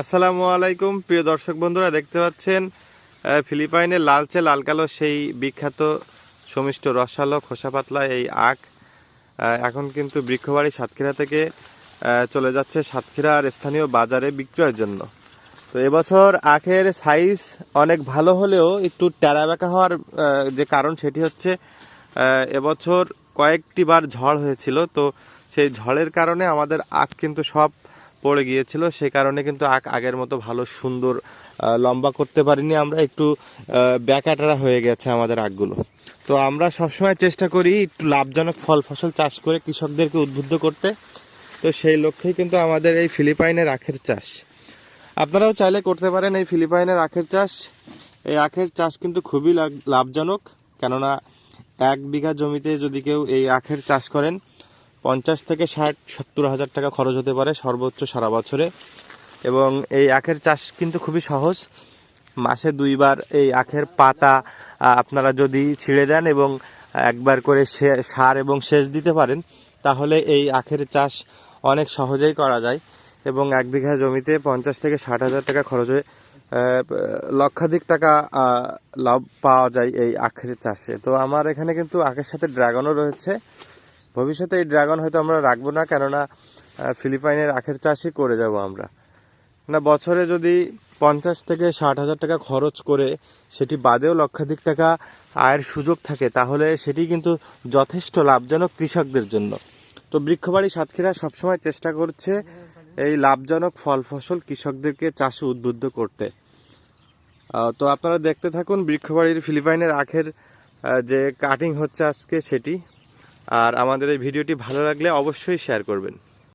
আসসালামু আলাইকুম, প্রিয় দর্শক বন্ধুরা, দেখতে পাচ্ছেন ফিলিপাইনের লালচে লাল কালো সেই বিখ্যাত সমিষ্ট রসালো খোসা পাতলা এই আখ। এখন কিন্তু বৃক্ষবাড়ি সাতক্ষীরা থেকে চলে যাচ্ছে সাতক্ষীরার স্থানীয় বাজারে বিক্রয়ের জন্য। তো এবছর আখের সাইজ অনেক ভালো হলেও একটু টেরাবেকা হওয়ার যে কারণ সেটি হচ্ছে এবছর কয়েকটি বার ঝড় হয়েছিল। তো সেই ঝড়ের কারণে আমাদের আখ কিন্তু সব পড়ে গিয়েছিল, সে কারণে কিন্তু আখ আগের মতো ভালো, সুন্দর লম্বা করতে পারিনি। আমরা একটু ব্যাকাটারা হয়ে গেছে আমাদের আখগুলো তো আমরা সবসময় চেষ্টা করি একটু লাভজনক ফল ফসল চাষ করে কৃষকদেরকে উদ্বুদ্ধ করতে। তো সেই লক্ষ্যেই কিন্তু আমাদের এই ফিলিপাইনের আখের চাষ। আপনারাও চাইলে করতে পারেন এই ফিলিপাইনের আখের চাষ। এই আখের চাষ কিন্তু খুবই লাভজনক। কেননা এক বিঘা জমিতে যদি কেউ এই আখের চাষ করেন পঞ্চাশ থেকে ষাট, সত্তর হাজার টাকা খরচ হতে পারে সর্বোচ্চ সারা বছরে। এবং এই আখের চাষ কিন্তু খুবই সহজ। মাসে দুইবার এই আখের পাতা আপনারা যদি ছিঁড়ে দেন এবং একবার করে সার এবং সেচ দিতে পারেন, তাহলে এই আখের চাষ অনেক সহজেই করা যায়। এবং এক বিঘা জমিতে পঞ্চাশ থেকে ষাট হাজার টাকা খরচ হয়ে লক্ষাধিক টাকা লাভ পাওয়া যায় এই আখের চাষে। তো আমার এখানে কিন্তু আখের সাথে ড্রাগনও রয়েছে। ভবিষ্যতে এই ড্রাগন হয়তো আমরা রাখব না, কেননা ফিলিপাইনের আখের চাষই করে যাব আমরা। না, বছরে যদি পঞ্চাশ থেকে ষাট হাজার টাকা খরচ করে সেটি বাদেও লক্ষাধিক টাকা আয়ের সুযোগ থাকে, তাহলে সেটি কিন্তু যথেষ্ট লাভজনক কৃষকদের জন্য। তো বৃক্ষবাড়ি সাতক্ষীরা সবসময় চেষ্টা করছে এই লাভজনক ফল ফসল কৃষকদেরকে চাষে উদ্বুদ্ধ করতে। তো আপনারা দেখতে থাকুন বৃক্ষবাড়ির ফিলিপাইনের আখের যে কাটিং হচ্ছে আজকে সেটি। আর আমাদের এই ভিডিওটি ভালো লাগলে অবশ্যই শেয়ার করবেন।